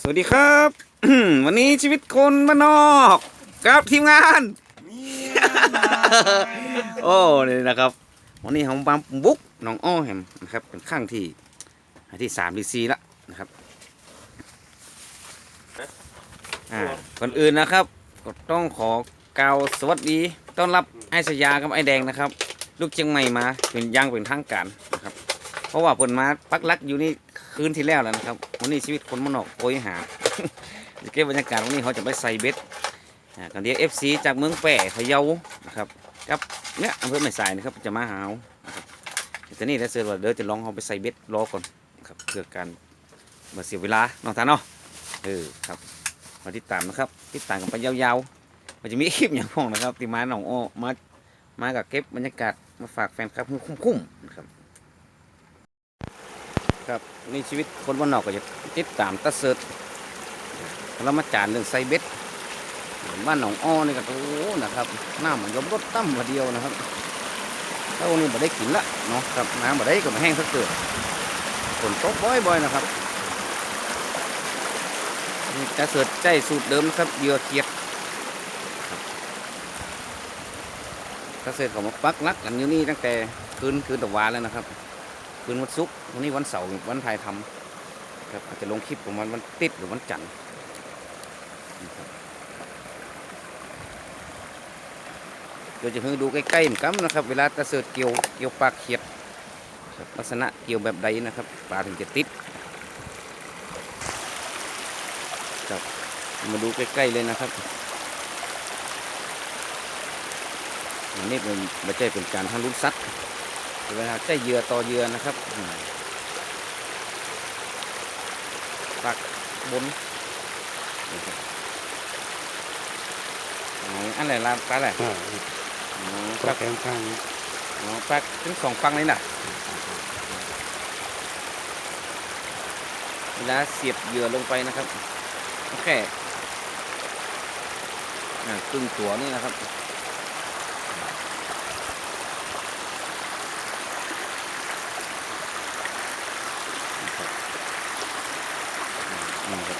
สวัสดีครับ วันนี้ชีวิตคนบ้านนอกกับทีมงาน โอ้นี่นะครับ วันนี้ผมบัมบุกหน้องอ้อแฮมนะครับเป็นข้างที่ที่สามดีซีละนะครับอ่าก่อนอื่นนะครับก็ต้องขอกล่าวสวัสดี ต้อนรับไอ้สยากับไอ้แดงนะครับ ลูกเชียงใหม่มาเป็นยังเป็นทางการนะครับ เพราะว่าเพิ่นมาปักลักอยู่นี่ คืนที่แล้วแล้วนะครับวันนี้ชีวิตคนมันออกโอยหาจะเก็บบรรยากาศวันนี้เขาจะไปใส่เบ็ดอ่ากันเดียวเอฟซีจากเมืองแปะพะเยานะครับกับเนี่ยอำเภอแม่สายนะครับจะมาหาเอานะครับแต่นี่ได้เสือว่าเดี๋ยวจะลองเขาไปใส่เบ็ดรอก่อนครับเพื่อการมาเสียเวลาน้องท่านเนาะเออครับมาติดตามนะครับติดตามกันไปยาวๆมันจะมีคลิปอย่างพ้องนะครับที่มาหนองอ้อมามากับเก็บบรรยากาศมาฝากแฟนครับให้คุ้มๆนะครับ ครับนี่ชีวิตคนบ้านนอกก็จะติดตามตะเสิร์ตเรามาจานเรื่องไซเบ็ดบ้านหนองอ้อนี่ก็โอ้นะครับน้ำมันยมรถตั้มมาเดียวนะครับแล้ววันนี้บ่ได้กินละเนาะครับน้ำบ่ได้ก็มาแห้งสักเกิดฝนตกบ่อยๆนะครับนี่ตะเสิร์ตใจสูตรเดิมนะครับเหยื่อเกียดตะเสิร์ตเขามาปักลักกันอยู่นี่ตั้งแต่คืนคืนตะวานแล้วนะครับ คืนวันศุกร์วันนี้วันเสาร์วันถ่ายทำครับอาจจะลงคลิปของมันวันติดหรือวันจันทร์นะครับเดี๋ยวจะเพิ่งดูใกล้ๆเหมือนกันนะครับ เวลาตะเสิร์ตเกี่ยวเกี่ยวปลาเขียดครับลักษณะเกี่ยวแบบใดนะครับปลาถึงจะติดครับมาดูใกล้ๆเลยนะครับอันนี้เป็นไม่ใช่เป็นการทำลุ้นซัด เวลาใช้เหยื่อต่อเหยื่อนะครับอืมปักบนนะครับอ๋ออันไหนลาปลาอะไรอ่าอ๋อก็ปักแข็งข้างอ๋อปักทั้งสองฝั่งเลยนะเวลาเสียบเหยื่อลงไปนะครับ โอเคอ่าครึ่งตัวนี่นะครับนี่ครับ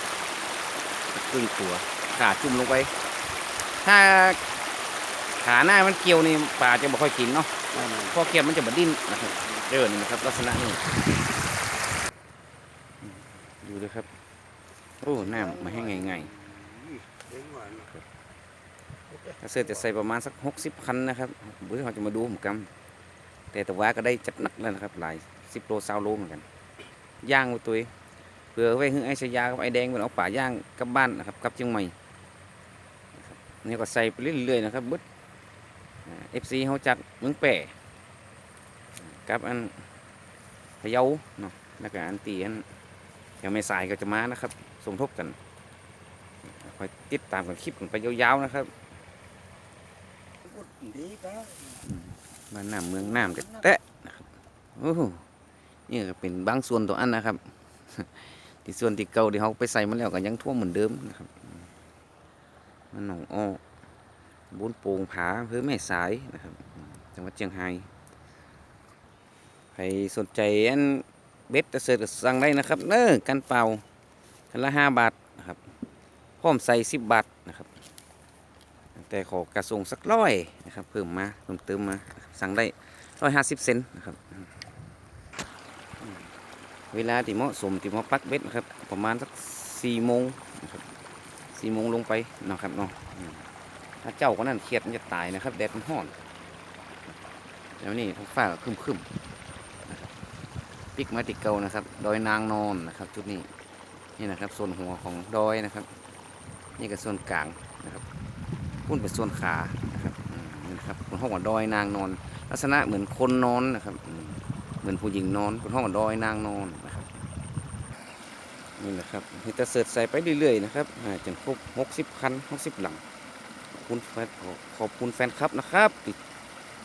ค รึ่งตัวขาจุ่มลงไป ถ้าขาหน้ามันเกี่ยวนี่ปลาจะไม่ค่อยกินเนาะนั่นน่ะพอเกี่ยวมันจะบดดิ้นนะครับเดินนะครับ ลักษณะนี้อืมดูเลยครับ โอ้น้ำมาแห้งไงๆถ้าเสื้อจะใส่ประมาณสักหกสิบคันนะครับเดี๋ยวเราจะมาดูผมกำแต่แต่ว่าก็ได้จัดหนักแล้วนะครับ หลายสิบโลซาวโลเหมือนกันย่างไว้ตัวเอง เพื่อไว้ให้ไอ้ชายากับไอ้แดงเป็นเอาป่าย่างกับบ้านนะครับกับเชียงใหม่นะครับนี่ก็ใส่ไปเรื่อยๆนะครับเบึดเอฟซีเขาจากเมืองแปะกับอันพะเยาเนาะแล้วก็อันตีอันยังไม่สายก็จะมานะครับ สมทบกันคอยติดตามกันคลิปกันไปยาวๆนะครับบ้านน้ำเมืองน้ำแต่แตะนะครับโอ้โหนี่ก็เป็นบางส่วนตัวอันนะครับ ที่ส่วนที่เก่าที่เขาไปใส่มาแล้วก็ยังท่วมเหมือนเดิมนะครับ มันหนองอ้อบุญโป่งผาเพื่อแม่สายนะครับ จังหวัดเชียงราย ใครสนใจอันเบ็ดตะเสิร์ตก็สั่งได้นะครับ เน้อกันเป่ากันละห้าบาทนะครับ พร้อมใส่สิบบาทนะครับ แต่ขอกระส่งสักร้อยนะครับ เพิ่มมาเพิ่มเติมมา สั่งได้ร้อยห้าสิบเซนนะครับ เวลาที่เหมาะสมที่เหมาะปักเบ็ดนะครับ ประมาณสักสี่โมงนะครับสี่โมงลงไปนะครับเนาะอืมถ้าเจ้าก็นั่นเครียดมันจะตายนะครับ แดดมันร้อนแล้วนี่ท้องฟ้าก็ครึมปิกมาติเกานะครับ ดอยนางนอนนะครับจุดนี้นี่นะครับส่วนหัวของดอยนะครับ นี่ก็ส่วนกลางนะครับพุ่นเป็นส่วนขานะครับนี่นะครับบนห้องว่าดอยนางนอน ลักษณะเหมือนคนนอนนะครับอื เหมือนผู้หญิงนอนบนห้องดอยนางนอนนะครับนี่นะครับนี่เสิร์ชใส่ไปเรื่อยๆนะครับจนครบหกสิบคันหกสิบหลังขอบคุณแฟนขอขอบคุณแฟนคลับนะครับ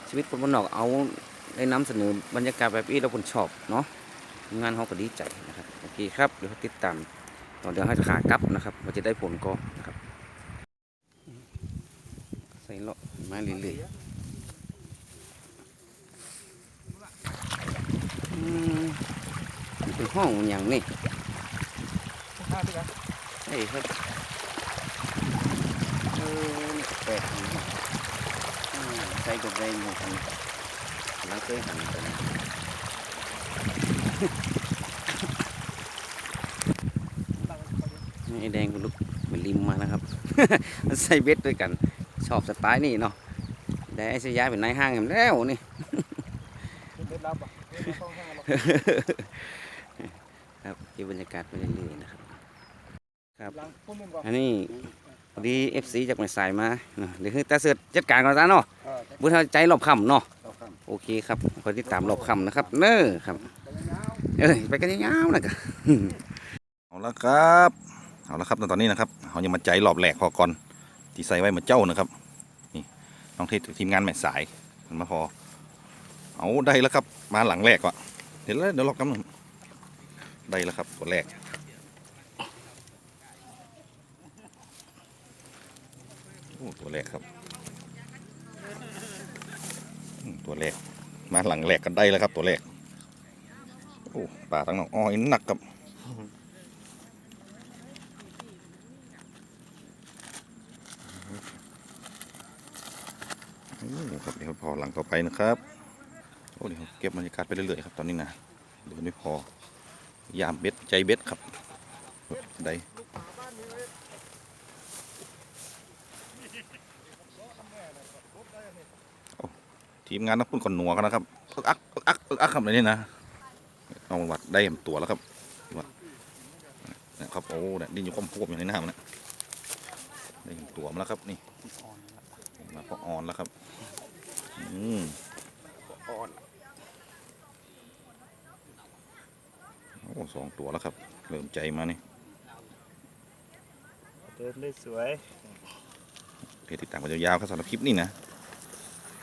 ชีวิตคนบนนอกเอาได้นำเสนอบรรยากาศแบบนี้เราคนชอบเนาะงานเขาก็ดีใจนะครับโอเคครับเดี๋ยวติดตามตอนเดี๋ยวให้ขากลับนะครับว่าจะได้ผลก็นะครับใส่เลาะมาเรื่อยๆอืม เป็นห้องอย่างนี้ข้าพี่ครับใช่ครับเออแปลกดีนะอืมใส่กับแดงเหมือนกันแล้วเคยหันไปนะนี่ไอ้แดงคุณลูกเหมือนริมมานะครับมันใส่เบ็ดด้วยกัน ชอบสไตล์นี่เนาะแต่ไอ้สยามเป็นนายห้างกันแล้วนี่ เด็ดรับอะไม่ต้องห้าหรอก ครับเก็บบรรยากาศไปเรื่อยๆนะครับหลังพุ่มก่อนอันนี้พอดีเอฟซีจากแม่สายมาเนาะเดี๋ยวคือตาเสือจัดการก่อนซะเนาะเออบุญทาใจรอบค่ำเนาะต่อกันโอเคครับคอยติดตามรอบค่ำนะครับ เน้อครับเอ้ยไปกันยาวๆนะกะเอาละครับเอาละครับตอนนี้นะครับเขายังมาใจรอบแหลกพอก่อนที่ใส่ไว้เหมือนเจ้านะครับนี่น้องเทศทีมงานแม่สายมันมาพอเอาได้แล้วครับมาหลังแรกก่อน เดี๋ยวแล้วเดี๋ยวรอกำลังได้แล้วครับตัวแรกโอ้ตัวแรกครับ ตัวแรกมาหลังแรกกันได้แล้วครับ ตัวแรกโอ้ปลาทั้งน้องอ้อยหนักครับครับเดี๋ยวพอหลังต่อไปนะครับ โอ้เดี๋ยวเก็บบรรยากาศไปเรื่อยๆครับตอนนี้นะเดี๋ยวไม่พอยามเบ็ดใจเบ็ดครับได้ทีมงานนักพุ่นก่อนหนัวกันนะครับอึกอักอักอักครับในนี้นะเอาวัดได้เห็นตัวแล้วครับว่านะครับโอ้เนี่ยดินอยู่ก้มพวบอยู่ในน้ำนะได้เห็นตัวมาแล้วครับนี่มาพออ่อนแล้วครับอืมอ่อน โอ้สองตัวแล้วครับ เริ่มใจมานี่เดินได้สวยเพจติดตามกันยาวๆครับสำหรับคลิปนี้นะ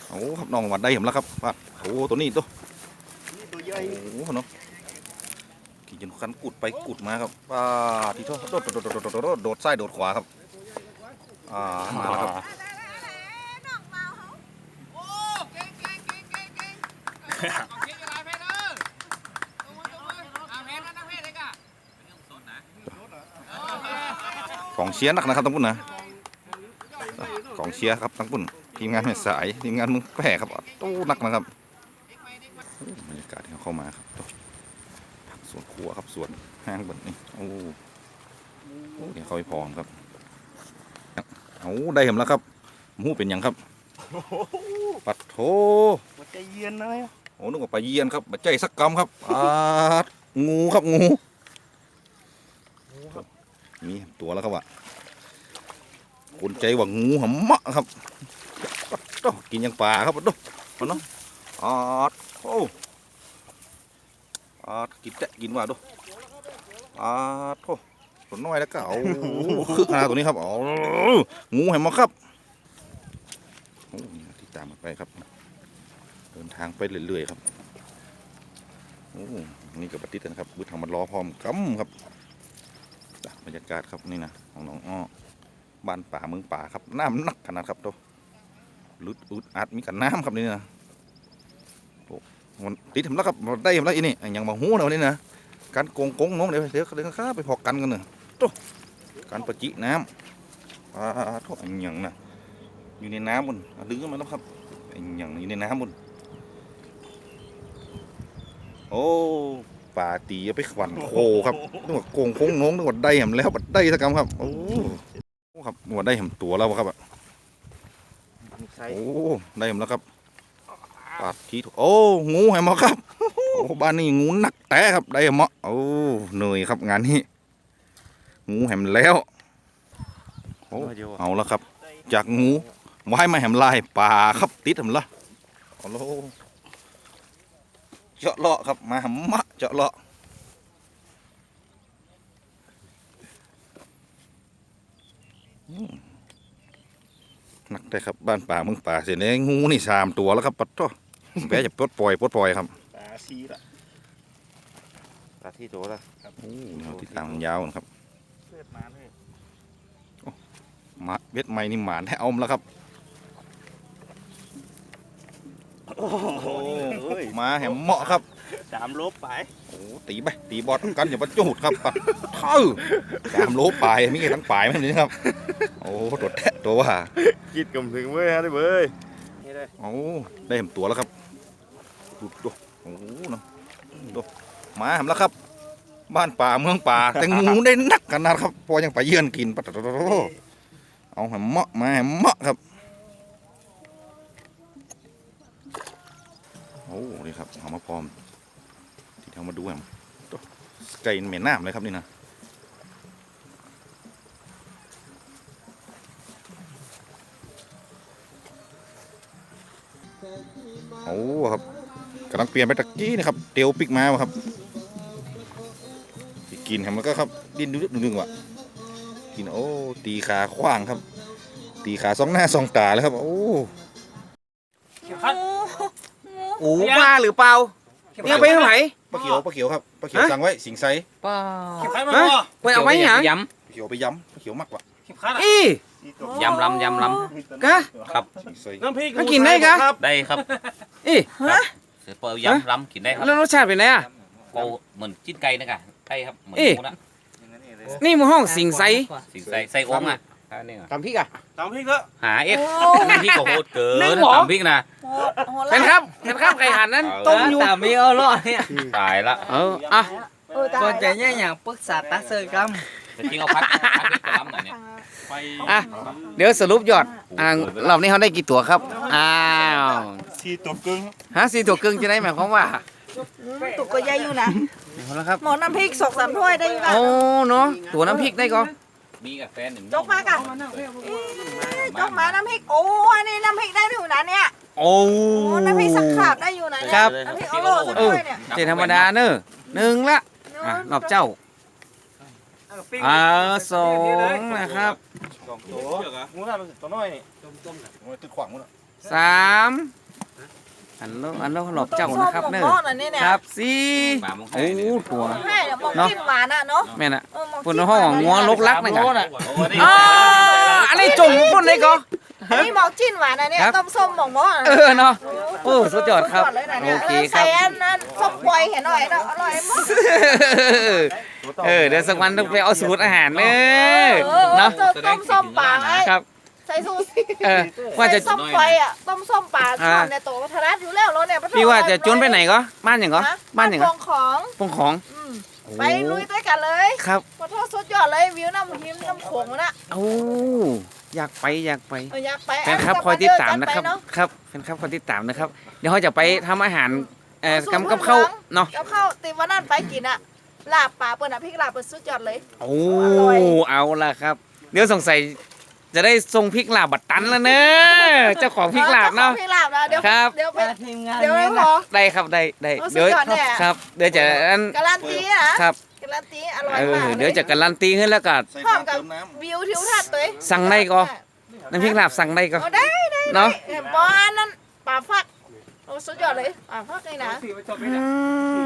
โอ้ครับน้องวัดได้เห็นแล้วครับวัดโอ้ตัวนี้ตัวนี่ตัวใหญ่โอ้โหเนาะขี่จนคันกุดไปกุดมาครับป้าที่โทษโดดโดดโดดโดดโดดโดดซ้ายโดดขวาครับอ่ามาแล้วครับ ของเชียร์หนักนะครับทั้งปุ่นนะของเชียร์ครับทั้งปุ่นทีมงานแม่สายทีมงานมึงแผ่ครับตู้หนักนะครับบรรยากาศที่เขาเข้ามาครับสวนครัวครับสวนห้างแบบนี้โอ้โอ้เดี๋ยวเขาไปพร้อมครับเอาได้เห็นแล้วครับหมูเป็นหยังครับปัดโถมันใจเย็นนะโอ้นึกว่าปลาเยียนครับบัดใจสักกำครับอาดงูครับงู มีตัวแล้วครับว่ะคนใจว่างูหำมะครับโตกินอยังป่าครับโตมันเนาะอาดโอ้อาดกินแตะกินว่าโตอาดโอ้ตัวน้อยแล้วก็เอาคือขนาดตัวนี้ครับเอางูห็นมาครับโอ้ติดตามกันไปครับ เดินทางไปเรื่อยๆครับโอ้นี่กับปฏิทินครับบุตรทางมันรอพร้อมกำครับ บรรยากาศครับนี่นะของน้องอ้อบ้านป่าเมืองป่าครับน้ำหนักขนาดครับตัวลุดอุดอัดมีกันน้ำครับนี่นะโอ้มันติดทำแล้วครับได้ทำแล้วอีนี่ไอ้ยังมาหูนะวันนี้นะการโกงโกงน้องเดี๋ยวเดี๋ยวเดี๋ยวข้าไปพอกันกันเนอะตัวการประจิน้ำปลาทษไอ้หยังนะอยู่ในน้ำบนดึงมาแล้วครับอ้หยังอยู่ในน้ำบนโอ้ ป่าตีเอาไปขวัญโคครับนึกว่าโกงโค้งน้องนึกว่าได้แหมแล้วบัดได้สักคำครับ โอ้โหครับนึกว่าได้แหมตัวแล้วครับอะใส่โอ้ได้แหมแล้วครับปาดทีถูกโอ้งูแหมมาครับโอ้บ้านนี้งูหนักแต่ครับได้แหมโอ้เหนื่อยครับงานนี้งูแหมแล้วโอ้เอาแล้วครับ จากงูว่ายมาแหมลายป่าครับติดแหมละเอาแล้ว เจาะเลาะครับมาแหมมะเจาะเลาะหนักได้ครับบ้านป่าเมืองป่าเสียเนงูนี่สามตัวแล้วครับปัดท้อแปะจะปลดปล่อยปลดปล่อยครับตาซีละตาที่โตแล้วโอ้นี่เราติดตามยาวนะครับเลือดมาเลยมาเบ็ดไม้นี่หมานให้เอามแล้วครับ โอ้ยมาแหมเหมาะครับสามลบไปโอ้ตีไปตีบอลกันอย่ามาจูดครับปัดเท่าสามโลปลายมีทั้งปลายมันนี่ครับ โอ้ตัวแทะตัวว่าคิดกำถึงเว้ยฮะได้เว้ยนี่เลยโอ้ได้เห็นตัวแล้วครับดูดูโอ้เนาะดูมาทำแล้วครับ บ้านป่าเมืองป่าแต่งูได้นักขนาดครับพอยังไปเยือนกินปัดเอาแหมเหมาะมาแหมเหมาะครับ อ้นี่ครับเอามาพร้อม ที่เอามาดูแหมตัวไก่เหม็นน้ำเลยครับนี่นะโอ้ครับกำลังเปลี่ยนไปตะกี้นะครับเตียวปิกมาครับกินครับแล้วก็ครับดิ้นดึกดึงว่ะกินโอ้ตีขาขว้างครับ ตีขาสองหน้าสองตาเลยครับ โอ้ โอ้บ้าหรือเปล่าเนี่ยไปทางไหน ปลาเขียวปลาเขียวครับปลาเขียวฮะ สั่งไว้สิงไซป้าใครมาฮะบ่ไปเอาไว้หยังย้ปลาเขียวไปย้ำปลาเขียวมากกว่าขิบคัดอีำยำลำยำล กะำครับสิงไซน้ำพริกมันกินได้กะ ครับได้ครับอีเสือเปล่ายำลำกินได้ครับแล้วรสชาติเป็นไงอะก็เหมือนจิ้นไก่นะกะไก่ครับเหมือนเอ๊ะ หมูนะนี่มันห้องสิงไซสิงใส่ใส่องค์อะ อันนี้อะตำพริกอะน้ำพริกก็หาเอ็ดน้ำพริกก็โหดเกินึ่นงเหรอตำพริกนะเป็นครับเป็นครับไข่หันนั้นต้มอยู่แต่ไม่เอารอดเนี่ยตายละเอออะสนใจเนี่ยอย่างปรึกษาตักเซอร์กัมแต่จริงเอาพักพักพริกกับลำหน่อยเนี่ยไปอะเดี๋ยวสรุปยอดอ่ารอบนี้เขาได้กี่ตัวครับอ้าวชีตัวกึ่งฮะสี่ตัวครึ่งจะได้หมายความว่าตุกก็ใหญ่อยู่นะเอาละครับหมอน้ำพริกสองสามถ้วยได้อยู่นะโอ้เนาะตัวน้ำพริกได้ก็ มีกับแฟนหนึ่งจกมากะจกมาน้ำพริกโอ้อันนี้น้ำพริกได้อยู่นะเนี่ยโอ้โอ้น้ำพริกสักขาบได้อยู่นะเนี่ยครับน้ำพริกเอาโลสักถ้วยเนี่ยเจธรรมดาเนอะหนึ่งละอะรอบเจ้าอ่าสองนะครับสองตัวงูน่าเป็นตัวน้อยนี่โอ้ยตึกขวางหมดแล้วสาม อันโลอันโลรอบเจ้านะครับเนเนอะอะอันนี้เนี่ยครับสี่ปลาหมงไทโอ้ยเนี่ยตัวให้เดี๋ยวมองเนาะจิ้มหวานอะเนาะแม่น่ะเออมองปุ่นจิ้มห้องหวานงัวลกลักนะกันโอ้นี่อ่าอันนี้จุ่มปุ่นได้ก็อันนี้มองจิ้มหวานอันเนี้ยครับต้มส้มหมองหม้อเออเนาะโอ้สุดยอดครับสุเลยนะนี่ยโอเคครับใส่อันนั้นส้มปล่อยเห็นหน่อยเนาะอร่อยมากเออเดี๋ยวสักวันต้องไปเอาสูตรอาหารเนเออะอเนาะต้มส้มปลาไอ้ครับใส่ซูชิเออว่าจะ ใส่ส้มปล่อยอะต้มส้มปลาอ่าทำเนี่ยโตทรัดอยู่แล้วเราเนี่ยปะโถพี่ว่าจะจนไปไหนก็บ้านอย่างก็ฮะบ้านอย่างปก็องของปงของอืมโอ้ไปลุยด้วยกันเลยครับขอโทษสุดยอดเลยวิวน้ำหิมน้ำโขงน่ะโอ้อยากไปอยากไปเอออยากไปแฟนครับเาคอยติดตามนะครับ เอ ครับแฟนครับคอยติดตามนะครับ เดี๋ยวเขาจะไปทำอาหารเอ่อสูตรกำกับข้าวพื้นเมืองเนาะกับข้าวติวันนั้นไปกินอะลาบปลาเปิ้ลอะพริกลาบเปิ้ลสุดยอดเลย โอ้อร่อย เอาละครับ เดี๋ยวสงสัย จะได้ทรงพริกลาบบัดตันแล้วเนอะเจ้าของพริกลาบเนาะออจ้ของพริกลาบนะเดี๋ยวครับ เดี๋ยวไปทีมงานเดี๋ยวไม่เนี่ยพนะอได้ครับได้ได้โอ้สุดเดี๋ยว ยอดเนี่ยครับเดี๋ยวจะอันการันตีนะครับ การันตีอร่อยเอมาอกเดี๋ยวจะการันตีขึ้นแล้วก็ ใส่พร้อมน้ำกับเติมน้ำ วิวทิวทัศน์ตัวเองสั่งได้ก็น้ำพริกลาบสั่งได้ก็ เอาได้ได้เนาะเห็นบอลนั่นปลาฟักโอ้สุดยอดเลยปลาฟักนี่นะอื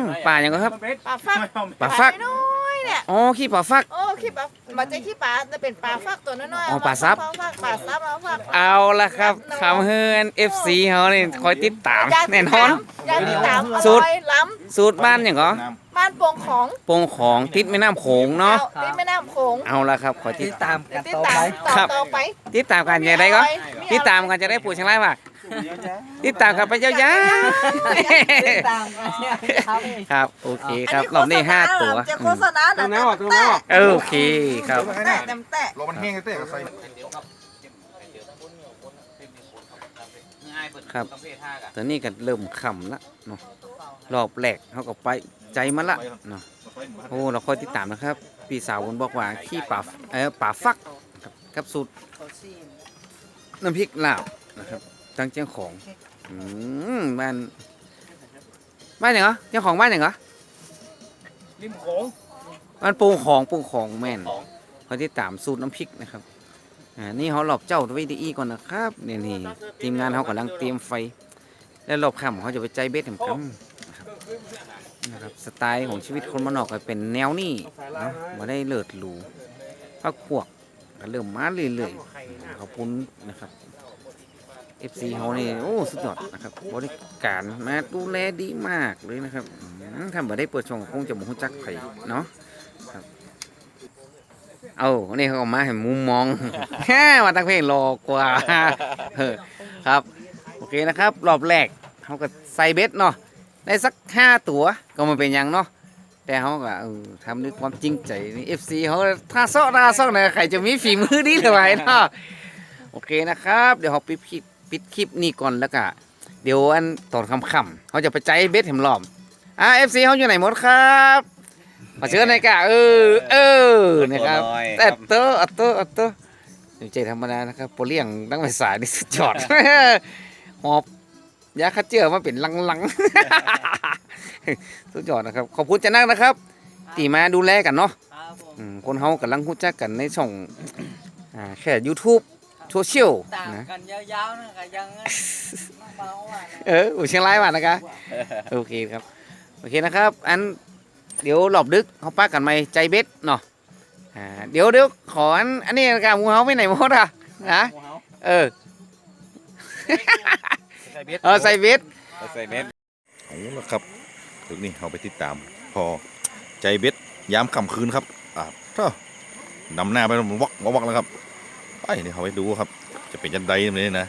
มป่าอย่างก็ครับปลาฟักปลาฟัก น้อยๆ เนี่ยอ๋อขี้ป่าฟัก โอ้ขี้ปลามันจะขี้ปลาจะเป็นปลาฟักตัวน้อยๆอ๋อปลาซับ ปลาฟักปลาซับปลาฟักเอาละครับคำเฮือน FC เขานี่คอยติดตามอย่าแน่นอนอย่าติดตามอสุด ร่อยล้สูตรบ้านอย่างก็น้ำบ้านโป่งของปงของติดแม่น้ำโขงเนาะอติดแม่น้ำโขงเอาละครับขอติติดดตามกันติดต่อตาไปมต่อครับต่อไปติดตามกันอย่างไรก็อร่อยติดตามกันจะได้ปู่เชียงรายป่ะ ติดตามกันไปยาวติดตามกันเนี่ยครับๆครับ โอเคครับรอบนี้ห้าตัวจะโฆษณาหนังแต่โอเคครับ แต่แต่แต่ำรอมันแห้งเต้ก็ใส่ครับ ตอนนี้ก็เริ่มค่ำละเนาะรอบแรกเขาก็ไปใจมาละเนาะโอ้เราคอยติดตามนะครับ พี่สาวบนบอกว่าขี้ป่าเออป่าฟักครับกับสูตรน้ำพริกลาบนะครับ ตั้งเจ้าของอืมบ้านบ้านอย่างเหรอเจ้าของบ้านอย่างเหรอริมโขงบ้านปรุงของปรุงของแม่นคอยติดตามสูตรน้ำพริกนะครับอ่านี่เขาหลอบเจ้าไว้ดีอีก่อนนะครับนี่นี่ทีมงานเขากำลังเตรียมไฟ แล้วรอบค่ำเขาจะไปใจเบ็ดแหมกันนะครับนะครับสไตล์ของชีวิตคนมานนอกก็เป็นแนวนี้เนาะมาได้เลิศหรูพักพวกก็เริ่มมาเรื่อยๆขอบคุณนะครับ FC เขานี่โอ้ สุดยอดนะครับบริการมาดูแลดีมากเลยนะครับอืมอืมถ้าบ่ได้เปิดช่องคงจะบ่ฮู้จักไผเนาะเอานี่เขาก็มาให้มุมมองแค่มาตั้งเพลงรอกว่าครับ โอเคนะครับ รอบแรกเขาก็ใส่เบ็ดเนาะได้สักห้าตัวก็มาเป็นยังเนาะแต่เขาก็ทำด้วยความจริงใจนี่เอฟซีเขาท่าซ้อท่าซ้อนะใครจะมีฝีมือดีหรือไงเนาะโอเคนะครับ เดี๋ยวเขาปิดคลิป ปิดคลิปนี้ก่อนแล้วก็เดี๋ยวอันตอนค่ำๆเขาจะไปใจเบ็ดเห็มหลอมอ่าเอฟซีเขาอยู่ไหนหมดครับมาเชิญหน่อยกะเออเออนะครับแต่เตอร์อัตเตอร์อัตเตอร์ใจธรรมดานะครับโปรเลียงตั้งแต่สายนี่สุดยอดหอบยาคัดเจือมาเป็นลังๆสุดยอดนะครับ ขอบคุณจะนักนะครับตีมาดูแลกันเนาะครับผมอืมคนเฮากำลังรู้จักกันในช่องอ่าแค่ YouTube โซเชียลต่างนะกันยาวๆนะก็ยังเบาๆอะนะเอออยู่เชียงรายว่ะนะคะโอเคครับโอเคนะครับ อันเดี๋ยวหลอบดึกเขาป้ากันไหมใจเบ็ดเนาะอ่าเดี๋ยวเดี๋ยวขออันอันนี้นะครับหมูเฮาไปไหนหมดอะนะเออใส่เบ็ดเออใส่เบ็ดใส่เบ็ดเอาละครับถึงนี่เราไปติดตาม พอใจเบ็ดยามค่ำคืนครับอ่าเท่านำหน้าไปมันวักวักวักแล้วครับ ไปนี่เขาไปดูครับ จะเป็นยันไดนี่นะ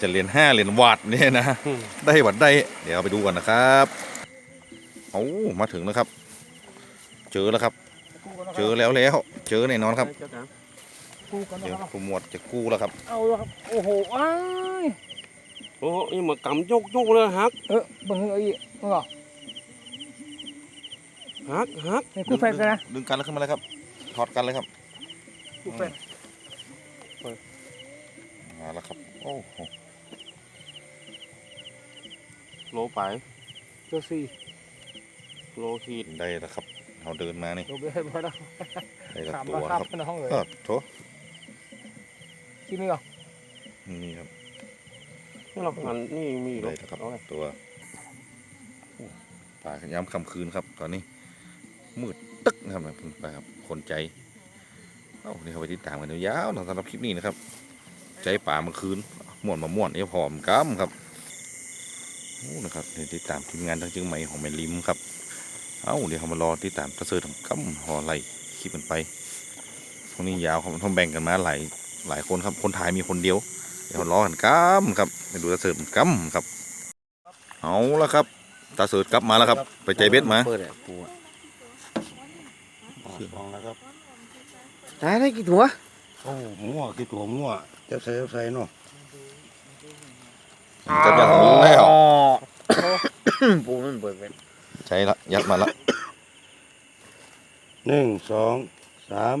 จะเรียนห้าเรียนวาดเนี่ยนะได้วัดได้ เดี๋ยวเอาไปดูกันนะครับเอามาถึงแล้วครับ เจอแล้วครับ เจอแล้วแล้ว เจอแน่นอนครับเดี๋ยวผู้หมวดจะกู้แล้วครับ เอาละครับโอ้โหอ้ายโอ้ยมากำยกยกเลยฮักเออบังเอิญอีกมึงเหรอฮักฮักนี่กูแฟนกันนะดึงกันแล้วขึ้นมาเลยครับถอดกันเลยครับกูแฟน มาแล้วครับ โอ้โหโลไปตัวสี่โลขีดได้แล้วครับเราเดินมานี่ตัวเบี้ยให้พอแล้วได้แล้วสามตัราวคาครับเป็นห้องเลยก็โถที่นี่เหรอนี่ครับนี่เราพันนี่มีได้แล้วครับตัวโอ้ป่าย้ำคำคืนครับ ตอนนี้มืดตึ๊กนะครับไปครับคนใจเอ้านี่เขาไปติดตามกันยาวๆสำหรับคลิปนี้นะครับ ใจป่าเมื่อคืนม่วนมาม่วนเอฟหอมกัมครับโอ้นะครับเดี๋ยวติดตามทีมงานทั้งเชียงใหม่ของแม่ลิมครับเอ้าเดี๋ยวเขามารอติดตามตะเสอทำกัมหอไหลคลิปมันไปพวกนี้ยาวครับต้องแบ่งกันมาหลายหลายคนครับคนถ่ายมีคนเดียว เดี๋ยวรอกันกัมครับไปดูตะเสอทกัมครับเอาละครับตาเสอกลับมาแล้วครับ ไปใจเบ็ดมาเปิดอะปูอะฟองแล้วครับได้ได้กี่ตัว โอ้มั่วกี่ตัวมั่วจะใส่ใส่เนาะจะยัดแล้วปูมันเปิดเป็นใช่ละยัดมาละหนึ่งสองสาม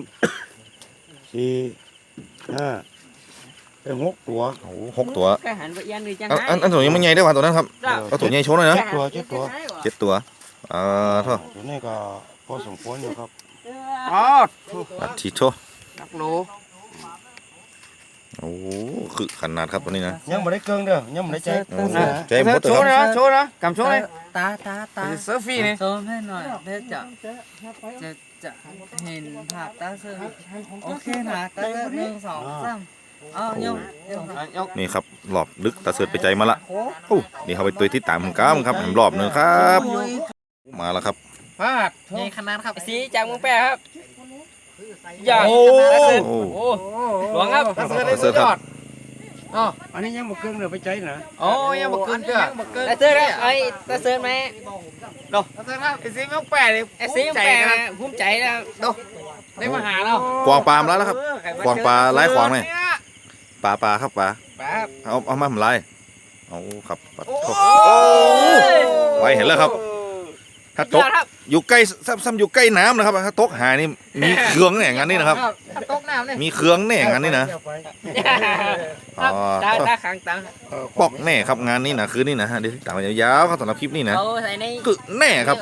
สี่ห้าเป็นหกตัว โอ้โหหกตัวแค่หันไปยันหรือจังอันไงอันอันตัวนี้มันใหญ่ได้กว่าตัวนั้นครับเอาตัวใหญ่โชว์หน่อยนะเจ็ดตัวเจ็ดตัว เจ็ดตัวอ่าเท่าตัวนี้ก็พอสมควรอยู่ครับ อ๋ออัดทีโชนักโล โอ้โหคือขนาดครับตัวนี้นะยังไม่ได้เกิงเด้อยังไม่ได้ใจโอ้โหใจหมดโชเลยว์ครับนะโชว์นะกำโชว์เลยตาตาตาเซอร์ฟี่นี่โซมให้หน่อยเพื่อจะจะจะเห็นภาพตาเสือโอเคนะตาเสือหนึ่งสองสามเอายกยกนี่ครับหลอบลึกตาเสือไปใจมาละโอ้นี่เขาไปตัวที่ตามก้ามครับแหมรอบหนึงครับ มาแล้วครับพลาดนี่ขนาดครับสีจากเมืองแปรครับ อย่าโอ้โอ้โหหลวงครับตาเสือได้สุดยอดอันนี้ยังไม่เกิงเด้อไปใจนะโอ้ยังบ่เกินเจ้าตาเสือครับไอ้ตาเสือไหมตาเสือครับไอ้ซีมันแปดเลยไอ้สีเมืองแปรนะภูมิใจนะได้มาหาเรากวางปลามาแล้วนะครับกวางปลาไล่ขวางหน่อยปลาปลาครับปลาครับเอาเอามาทำลายเอาครับปัดโอ้โถไว้เห็นแล้วครับ ถ้าตกครับ อยู่ใกล้ซ้ำซ้ำอยู่ใกล้น้ำนะครับ ถ้าตกหานี่มีเครื่องแน่งานนี้นะครับ ถ้าตกน้ำเนี่ยมีเครื่องแน่งานนี้นะครับอ๋อตาตาขังตังปอกแน่ครับงานนี้นะคืนนี้นะฮะเดี๋ยวติดตามกันยาวๆครับสำหรับคลิปนี้นะเอาใส่ในคือแน่ครับ